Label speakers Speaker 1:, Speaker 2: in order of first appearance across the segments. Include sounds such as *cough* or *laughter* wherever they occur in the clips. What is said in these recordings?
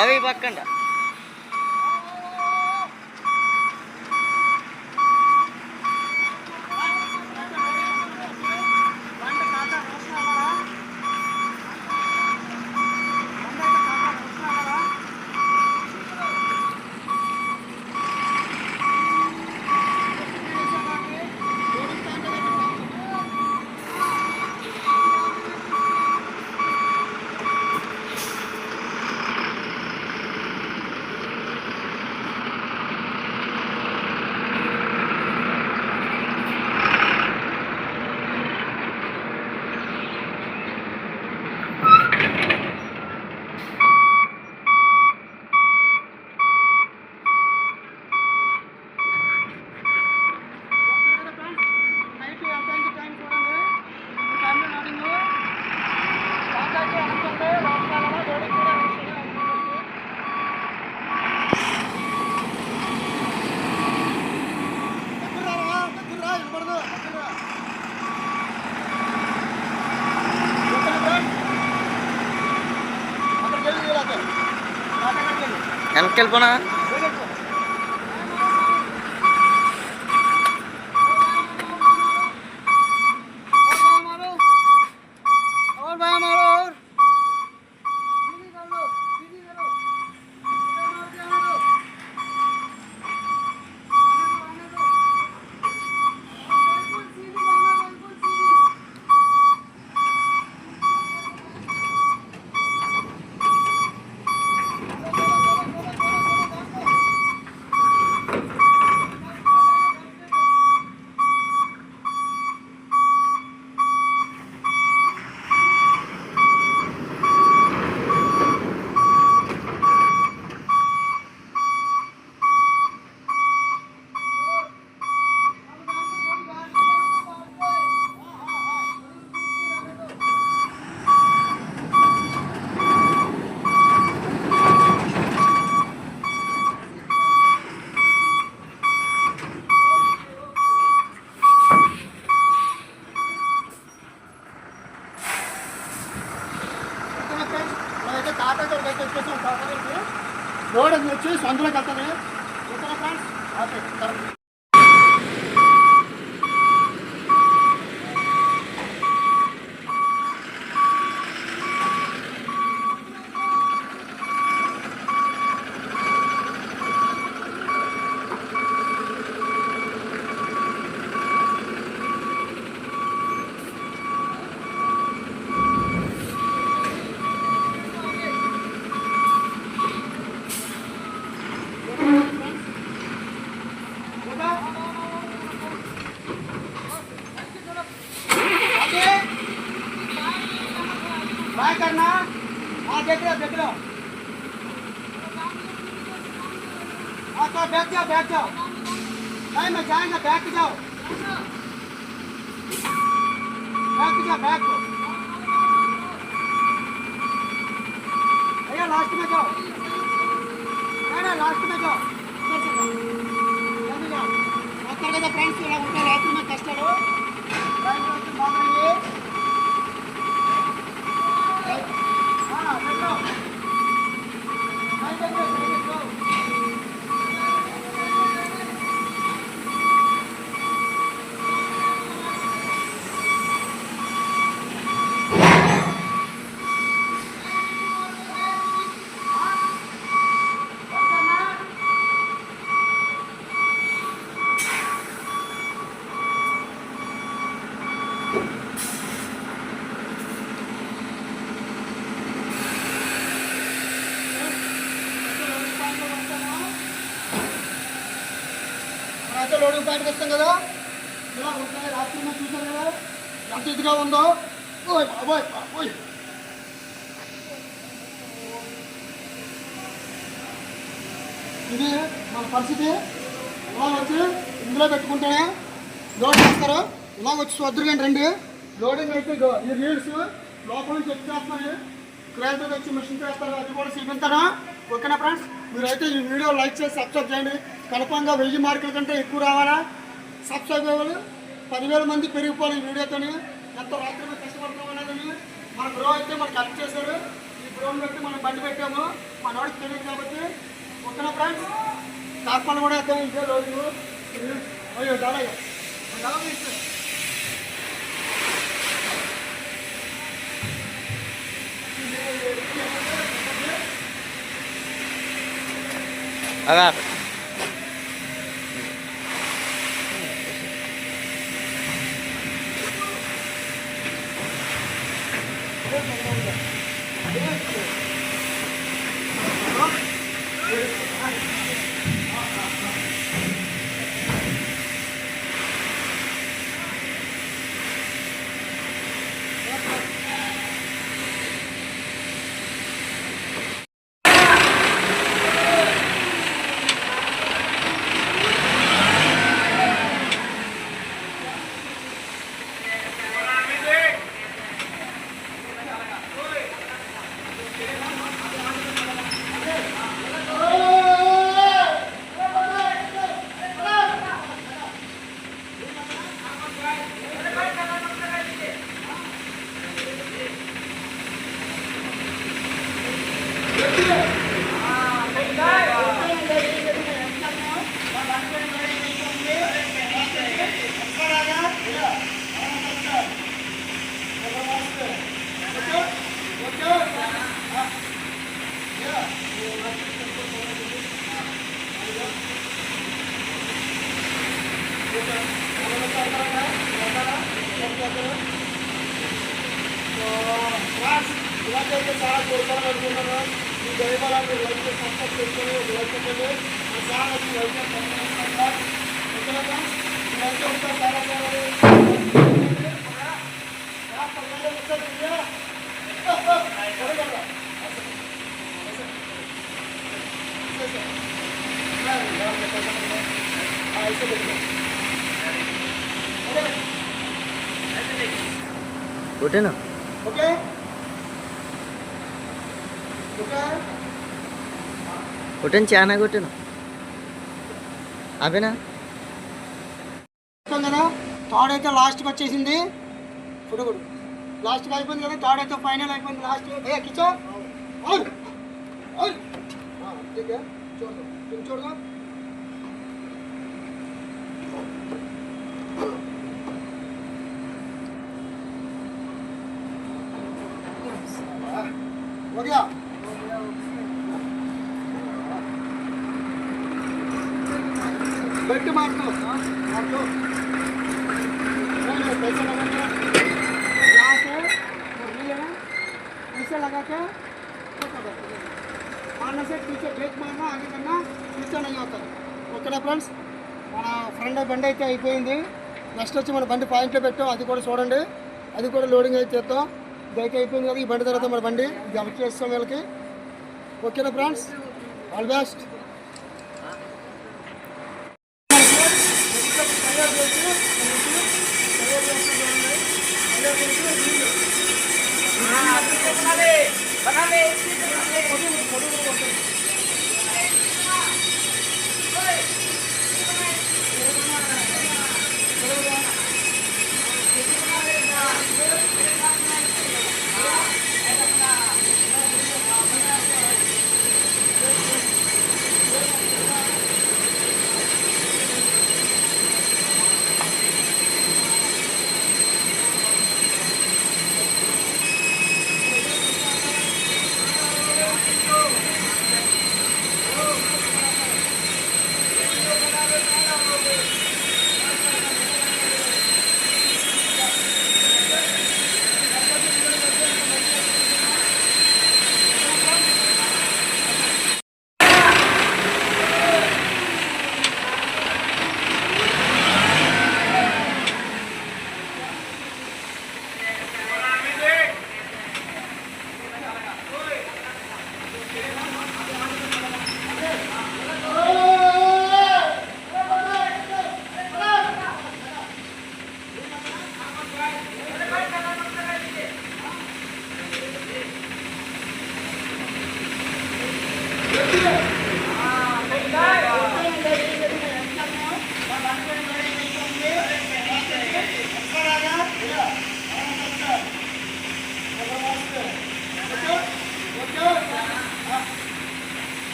Speaker 1: బావి పక్కండ
Speaker 2: পরিকল্পনা लास्ट में जाओ जल्दी जाओ ఒక్కరు కదా ఫ్రెండ్స్ ఇలా ఉంటే రాత్రి మీద కష్టాలు రైలు వచ్చి బాగుంది లోడింగ్ పాయింట్కి వస్తాం కదా. ఇలా ఉంటాయి రాత్రి మేము చూసాం కదా. ఎంత ఇదిగా ఉందో. ఓయ్ బాబోయ్ బాబోయ్. ఇది మన పరిస్థితి. ఇలా వచ్చి ఇందులో పెట్టుకుంటేనే లోడ్ చేస్తారు. ఇలా వచ్చి చూద్దరు రండి. లోడింగ్ అయితే ఈ రీల్స్ లోపల నుంచి వచ్చేస్తున్నాయి క్లారిటీ వచ్చి మిషన్ చేస్తారు. అది కూడా చూపించారా ఓకేనా ఫ్రెండ్స్ మీరైతే ఈ వీడియో లైక్ చేసి సబ్స్క్రైబ్ చేయండి. కలపంగా వెయ్యి మార్కుల కంటే ఎక్కువ రావాలా? సబ్స్క్రైబర్లు పదివేల మంది పెరిగిపోవాలి ఈ వీడియోతోని. ఎంత రాత్రి మీద మన బ్రో అయితే మనకు హెల్ప్ చేశారు. ఈ డ్రోన్ పెట్టి మనం బండి పెట్టాము. మన వాడికి తెలియదు కాబట్టి. ఓకేనా ఫ్రెండ్స్? కాకపోతే కూడా అర్థం ఇదే రోజు. అయ్యో దాడయ్య.
Speaker 1: అగా
Speaker 2: ఇలాగైతే చాలా కోరుకోవాలి అనుకుంటున్నాను మీ దైవాలను లైక్ సబ్స్క్రైబ్ చేసుకొని ఒక లైక్ పెట్టండి మా చాలా లైక్ ఓకేనా లైక్ ఉంటా చాలా చాలా
Speaker 1: కొట్టేనా
Speaker 2: ఓకే. ఓకే.
Speaker 1: కొట్టాను చాలా కొట్టాను. అవేనా
Speaker 2: కదా థర్డ్ అయితే లాస్ట్కి వచ్చేసింది. ఫోటో కొడు లాస్ట్కి అయిపోయింది కదా థర్డ్ అయితే ఫైనల్ అయిపోయింది లాస్ట్. ఏ కిచో? అవును है छोड़ दो तुम छोड़ दो हो गया बेल्ट मार दो मार दो नहीं नहीं पैसे लगा के यहाँ से मुरली है ऐसे लगा के मारने से पीछे ब्रेक मारना आगे करना पीछे नहीं होता ఓకేనా ఫ్రెండ్స్ మన ఫ్రెండ్ బండి అయితే అయిపోయింది నెక్స్ట్ వచ్చి మన బండి పాయింట్లో పెట్టాం అది కూడా చూడండి అది కూడా లోడింగ్ అయితే చేస్తాం ఇదైతే అయిపోయింది కదా ఈ బండి తర్వాత మరి బండి. జమ చేస్తాం వీళ్ళకి. ఓకేనా ఫ్రెండ్స్ ఆల్ బెస్ట్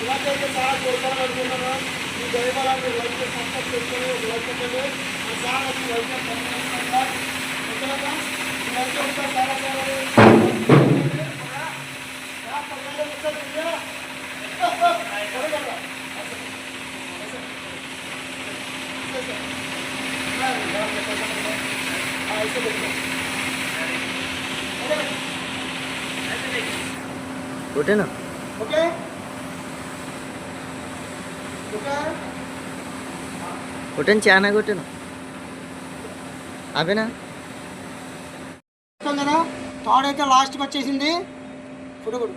Speaker 2: ఇలాగైతే చాలా కోరుకోవాలి అనుకుంటున్నాను ఈ దైవాలను లైక్ సబ్స్క్రైబ్ చేసుకొని ఒక లైక్ పెట్టండి ఆ సార్ వచ్చి లైక్ ఓకేనా లైక్ చేస్తే చాలా చాలా
Speaker 1: కొట్టను
Speaker 2: చానా ఓకే
Speaker 1: చాలా అవేనా
Speaker 2: కదా థర్డ్ అయితే లాస్ట్కి వచ్చేసింది. ఫుడుగుడు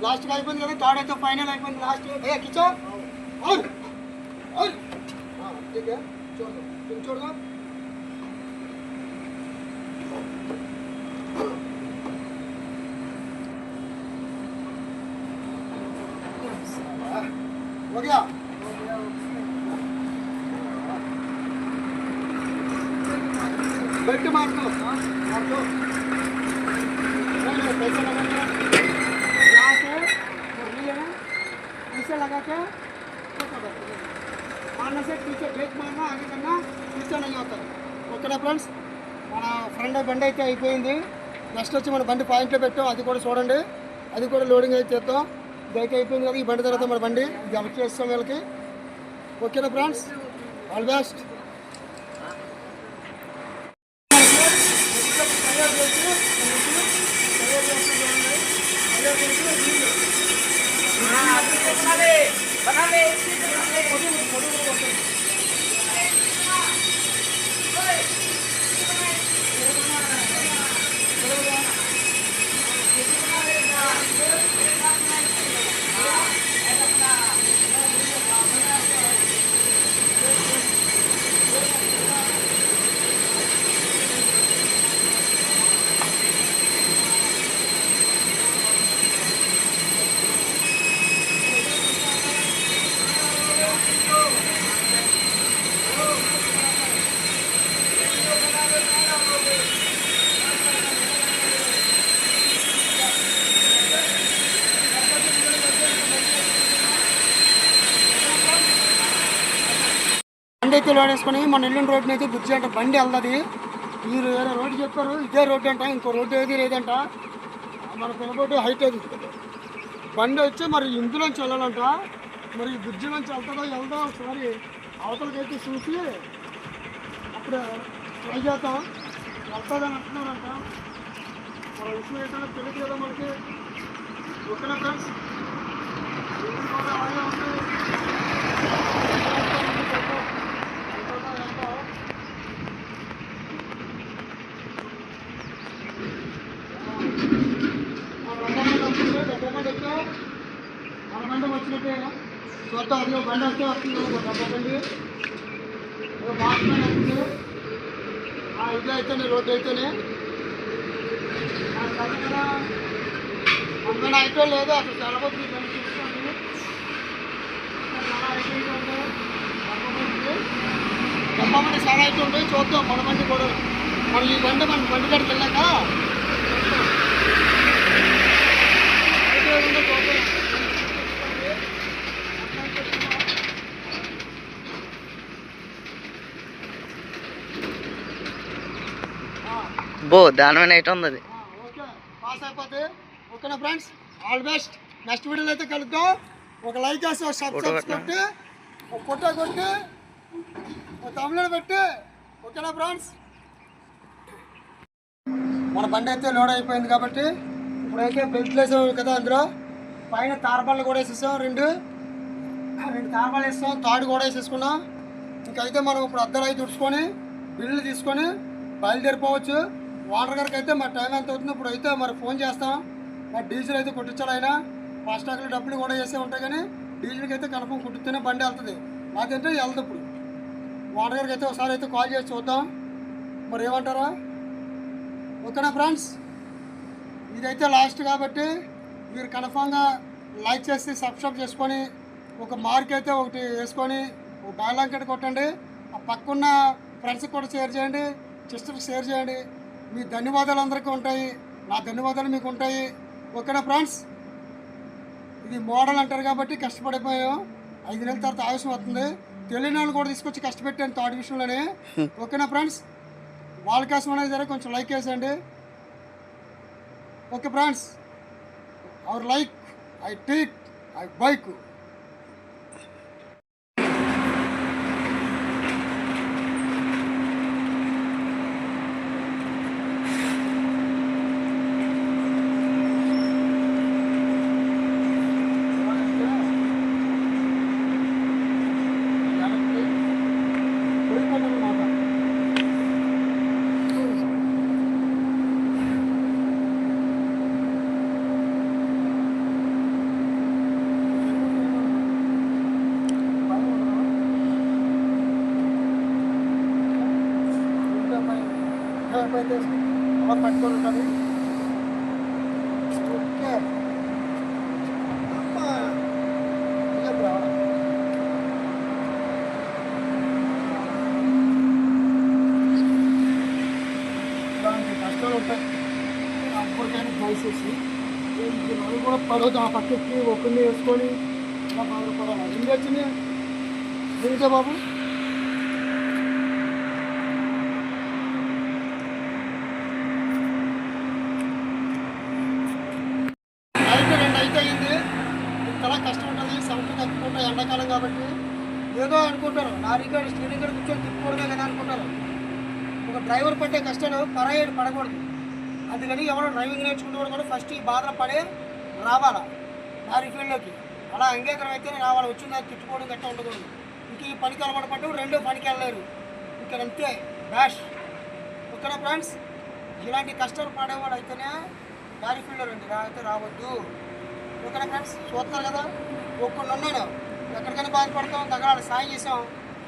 Speaker 2: లాస్ట్కి అయిపోయింది కదా థర్డ్ అయితే ఫైనల్ అయిపోయింది లాస్ట్ ఏ కిచో అవును అవును బండి అయితే అయిపోయింది. నెక్స్ట్ వచ్చి మన బండి పాయింట్లో పెట్టాం. అది కూడా చూడండి. అది కూడా లోడింగ్ అయితే చేద్దాం. బైక్ అయిపోయింది కదా ఈ బండి తర్వాత మన బండి. ఇది అమలు చేస్తాం వీళ్ళకి ఓకేనా ఫ్రెండ్స్ ఆల్ బెస్ట్ వేసుకుని మన ఎల్లుండి రోడ్డుని అయితే బుద్ధి అంటే బండి వెళ్తుంది మీరు వేరే రోడ్డు చెప్పారు ఇదే రోడ్డు అంట ఇంకో రోడ్డు ఏది లేదంట. మన పిల్లబోటు హైట్ అది. బండి వచ్చి మరి ఇందులోంచి వెళ్ళాలంట. మరి ఈ నుంచి వెళ్తుందో వెళ్దా ఒకసారి అవతలకి అయితే చూసి అప్పుడు ట్రై చేద్దాం. వెళ్తుందని అంటున్నారంట. మన విషయం ఏంటంటే తెలియదు కదా మనకి. ఓకేనా ఫ్రెండ్స్ అలాగే ఉంది. చూద్దాం బండి వస్తే వస్తుంది బండి. ఒక బాక్స్ ఆ ఇది అయితేనే రోడ్డు అయితేనే. అందుకని అయితే లేదు అసలు చాలా కొద్ది బండి. చాలా అయితే ఉంది అయితే చూద్దాం మన బండి కూడా. మళ్ళీ బండి మన బండి కాడికి వెళ్ళాక అయితే ఏముందో చూద్దాం
Speaker 1: బో దాని మీద అయితే ఉంది అది.
Speaker 2: ఆ, ఓకే. పాస్ అయిపోతే ఓకేనా ఫ్రెండ్స్ ఆల్ బెస్ట్ నెక్స్ట్ వీడియోలో అయితే కలుద్దాం. ఒక లైక్ చేసి ఒక సబ్స్క్రైబ్? కొట్టి ఒక ఫోటో కొట్టి ఒక తమిళ పెట్టి ఓకేనా ఫ్రెండ్స్ మన బండి అయితే లోడ్ అయిపోయింది కాబట్టి ఇప్పుడైతే బెల్ట్లు వేసాం కదా అందులో పైన తారబాళ్ళు కూడా వేసేసాం రెండు. రెండు తారబాళ్ళు వేస్తాం తాడు కూడా వేసేసుకున్నాం. ఇంకైతే మనం ఇప్పుడు అద్దరు అయితే తుడుచుకొని బిల్లు తీసుకొని బయలుదేరిపోవచ్చు. వాటర్ గారికి అయితే మా టైం ఎంత అవుతుంది ఇప్పుడు అయితే మరి ఫోన్ చేస్తాం. మరి డీజిల్ అయితే కొట్టించాలి ఆయన. ఫాస్టాగ్లు డబ్బులు కూడా వేసే ఉంటాయి కానీ డీజిల్కి అయితే కన్ఫర్మ్ కుట్టితేనే బండి వెళ్తుంది. అదంటే వెళ్తుంది ఇప్పుడు. వాటర్ గారికి అయితే ఒకసారి అయితే కాల్ చేసి చూద్దాం. మరి ఏమంటారా? ఓకేనా ఫ్రెండ్స్? ఇదైతే లాస్ట్ కాబట్టి మీరు కన్ఫామ్గా లైక్ చేసి సబ్స్క్రైబ్ చేసుకొని ఒక మార్క్ అయితే ఒకటి వేసుకొని ఒక బ్యాలంకెట్ కొట్టండి. ఆ పక్కన్న ఫ్రెండ్స్కి కూడా షేర్ చేయండి. సిస్టర్కి షేర్ చేయండి. మీ ధన్యవాదాలు అందరికీ ఉంటాయి. నా ధన్యవాదాలు మీకు ఉంటాయి. ఓకేనా ఫ్రెండ్స్? ఇది మోడల్ అంటారు కాబట్టి కష్టపడిపోయాం. ఐదు నెలల తర్వాత ఆయుషం వస్తుంది. తెలియని వాళ్ళు కూడా తీసుకొచ్చి కష్టపెట్టాను థర్డ్ విషయంలోనే. *laughs* ఓకేనా ఫ్రెండ్స్? వాళ్ళ కోసం అనేది సరే కొంచెం లైక్ వేసేయండి okay friends? Our like I take I bike అలా పట్టుకొని ఉంటుంది ఓకే అమ్మా. ఇదే బ్రా. ఇలాంటి కష్టాలు ఉంటాయి అప్పటికైనా దయచేసి ఏంటి మనం కూడా పడవద్దు ఆ పక్కకి ఒకరిని వేసుకొని ఇలా బాధపడాలి ఏం తెచ్చింది ఏంటో బాబు నైట్ రెండు అయితే అయింది ఇంతలా కష్టం ఉంటుంది సముద్రం తప్పుకుంటా ఎండాకాలం కాబట్టి ఏదో అనుకుంటారు లారీ గారు స్టీరింగ్ గారు కూర్చొని తిప్పుకోవడమే కదా అనుకుంటారు ఒక డ్రైవర్ పట్టే కష్టాలు పరాయడు పడకూడదు. అందుకని ఎవరో డ్రైవింగ్ నేర్చుకునేవాడు కూడా ఫస్ట్ ఈ బాధలు పడే రావాలా? లారీ ఫీల్డ్లోకి అలా అంగీకారం అయితేనే రావాలి వచ్చిందా తిట్టుకోవడం గట్ట ఉండకూడదు ఇంక ఈ పనికి అలవాటు పడ్డం రెండో పనికి వెళ్ళలేరు. ఇక్కడ అంతే. డాష్ ఓకేనా ఫ్రెండ్స్ ఇలాంటి కష్టాలు పడేవాడు అయితేనే లారీ ఫీల్డ్లో రండి రా అయితే రావద్దు. ఓకేనా ఫ్రెండ్స్ చూస్తున్నారు కదా? ఒక్కడు ఉన్నాను ఎక్కడికైనా బాధపడతాం దగ్గర సాయం చేసాం.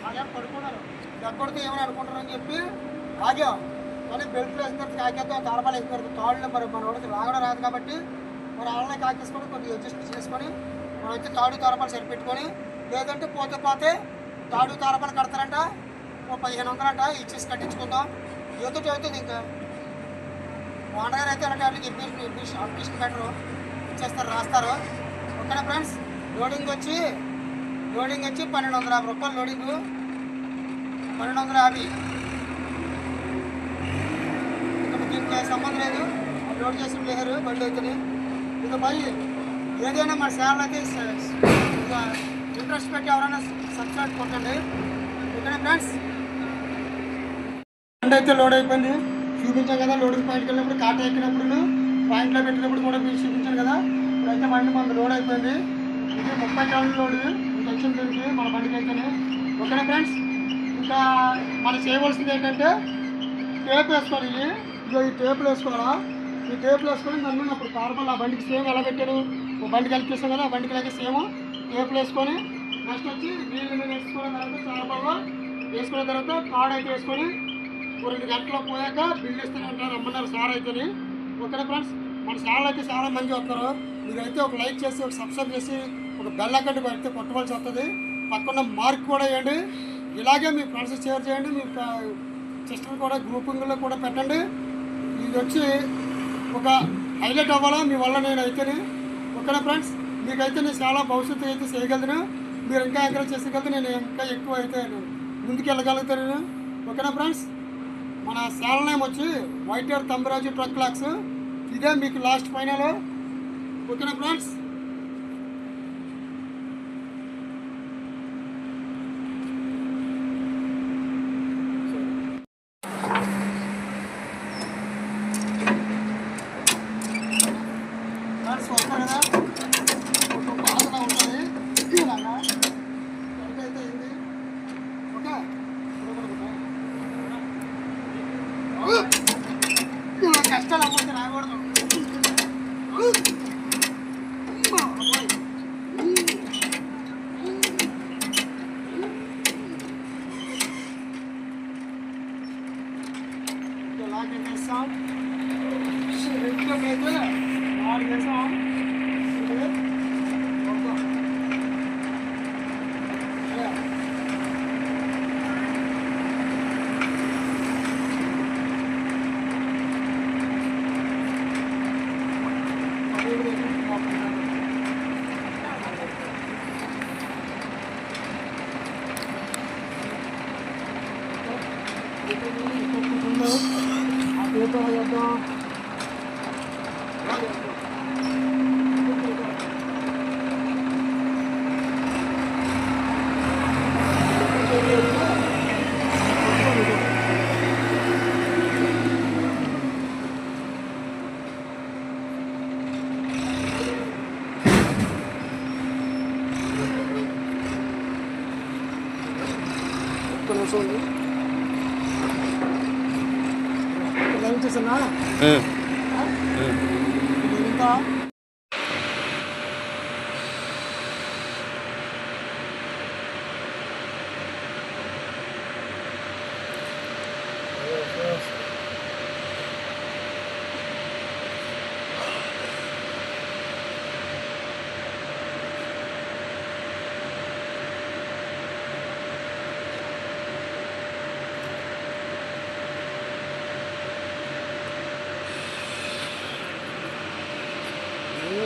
Speaker 2: అలా పడుకున్నారు ఎక్కడితో ఏమని అనుకుంటారని చెప్పి ఆగాం కానీ బెల్ట్లు వేసిన తర్వాత కాకేద్దాం తాళపాలు వేసిన తర్వాత తాళ్ళు మరి మన వాడికి రాగడం రాదు కాబట్టి మరి అలానే కాకేసుకొని కొద్దిగా అడ్జస్ట్ చేసుకొని మనం వచ్చి తాడు తారపాలు సరిపెట్టుకొని లేదంటే పోతే పోతే తాడు తారపాలు కడతారంట. ఓ పదిహేను వందలంట. ఇచ్చేసి కట్టించుకుందాం. యువత అవుతుంది ఇంకా. ఓనర్ అయితే అలాంటి వాళ్ళకి అడ్మిషన్ అప్లికేషన్ బెటర్ ఇచ్చేస్తారు రాస్తారు. ఓకేనా ఫ్రెండ్స్ లోడింగ్ వచ్చి లోడింగ్ వచ్చి పన్నెండు వందల యాభై రూపాయలు లోడింగ్ పన్నెండు వందల యాభై ఇక్కడ దీనికి సంబంధం లేదు. లోడ్ చేసి లేరు బండి అవుతుంది ఇక పోయి ఏదైనా మన సేవలకి అయితే ఇంట్రెస్ట్ పెట్టి ఎవరైనా సబ్స్క్రైబ్ కొట్టండి. ఓకేనా ఫ్రెండ్స్ బండి అయితే లోడ్ అయిపోయింది. చూపించాం కదా లోడింగ్ పాయింట్కి వెళ్ళినప్పుడు కాట ఎక్కినప్పుడు పాయింట్లో పెట్టినప్పుడు కూడా మీరు చూపించాను కదా. ఇప్పుడైతే బండి మనకు లోడ్ అయిపోయింది. ఇది ముప్పై టన్నుల లోడ్ ఇంకా వచ్చిన మన బండికి అయితేనే. ఓకేనా ఫ్రెండ్స్ ఇంకా మనం చేయవలసింది ఏంటంటే టేప్ వేసుకోవాలి. ఇగో ఈ టేపులు వేసుకోవాలా ఈ టేపులు వేసుకొని నన్ను అప్పుడు నార్మల్ ఆ బండికి సేమ్ ఎలా పెట్టాడు ఓ బండికి కలిపిస్తాం కదా ఆ బండికి లాగే సేమ్ టేపులు వేసుకొని నెక్స్ట్ వచ్చి నీళ్ళు మీద వేసుకున్న తర్వాత నార్మల్గా వేసుకున్న తర్వాత తాడు అయితే వేసుకొని ఒక రెండు గంటలు పోయాక బిల్లు ఇస్తూనే ఉంటారు రమ్మన్నారు సార్ అయితేని. Okay friends? మన సార్లు అయితే చాలా మంది వస్తారు మీరైతే ఒక లైక్ చేసి ఒక సబ్స్క్రైబ్ చేసి ఒక బెల్ అక్కడి పెడితే కొట్టవలసి వస్తుంది. పక్కన మార్క్ కూడా వేయండి. ఇలాగే మీ ఫ్రెండ్స్ షేర్ చేయండి. మీ సిస్టర్ కూడా గ్రూపింగ్లో కూడా పెట్టండి. ఇది వచ్చి ఒక హైలైట్ అవ్వాలా? మీ వల్ల నేను అయితేనే ఓకేనా ఫ్రెండ్స్? మీకైతే నేను చాలా భవిష్యత్తు అయితే చేయగలను. మీరు ఇంకా ఎంకరేజ్ చేసేగలిగితే నేను ఇంకా ఎక్కువ అయితే ముందుకు వెళ్ళగలుగుతాను ఓకేనా ఫ్రెండ్స్? మన ఛానల్ నేమ్ వచ్చి white air Thammiraju truck logs. ఇదే మీకు లాస్ట్ ఫైనల్. ఓకేనా ఫ్రెండ్స్ వస్తారు కదా ఒక బాధలా ఉంటుంది ఇలాగా ఎంతైతే అయింది ఓకే ఇలా కష్టాలు అవ్వద్దు రాకూడదు ఇలాగే చేస్తాం ఇంట్లో అయితే నాలుగు చేస్తాం ఇది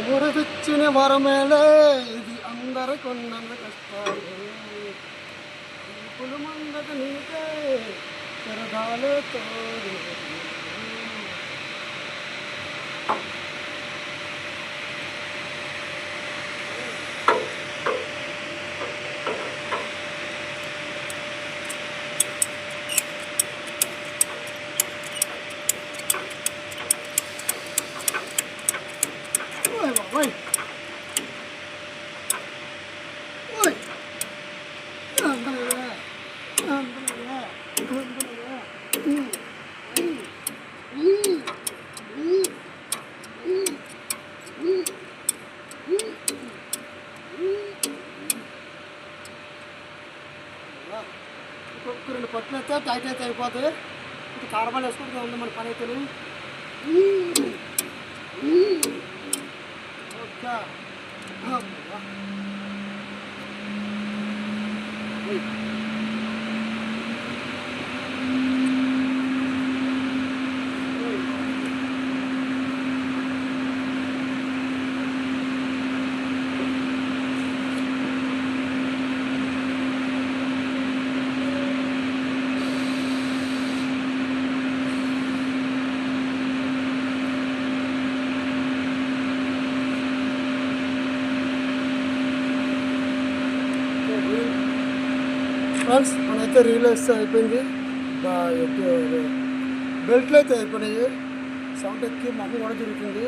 Speaker 2: ఊరకొచ్చిన వరమేలే ఇది అందరికొన్న కష్టాలు. మందట మందక నీకే తోడు ఓయ్ బాబోయ్ ఓయ్ అందరయ్యా అందరయ్యా అందరయ్యా ఇంకొక రెండు పట్లు అయితే టైట్ అయితే అయిపోతాయి ఇంకా కారబాలు వేసుకుంటే ఉంది మన పని అయితే ఓకే అబ్బా. ఫ్రెండ్స్ మనైతే రీల్ అయిపోయింది. బెల్ట్లు అయితే అయిపోయినాయి. సౌండ్ ఎక్కి మొహం కూడా తిరుగుతుంది.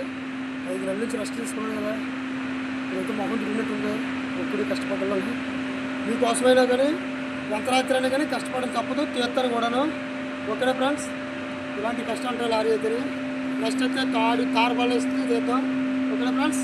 Speaker 2: ఐదు నెలల నుంచి రెస్ట్ తీసుకున్నాను కదా. ఇదైతే మొహం తిరిగినట్టుంది. ఒక్కడి కష్టపడాలని. మీకోసమైనా కానీ ఎంత అయినా కానీ కష్టపడడం తప్పదు. తీస్తాను కూడాను. ఓకేనా ఫ్రెండ్స్ ఇలాంటి కష్టాలు లారీ అయితే నెక్స్ట్ అయితే కార్ కార్ బాల్ వేస్తే తీద్దాం ఓకేనా ఫ్రెండ్స్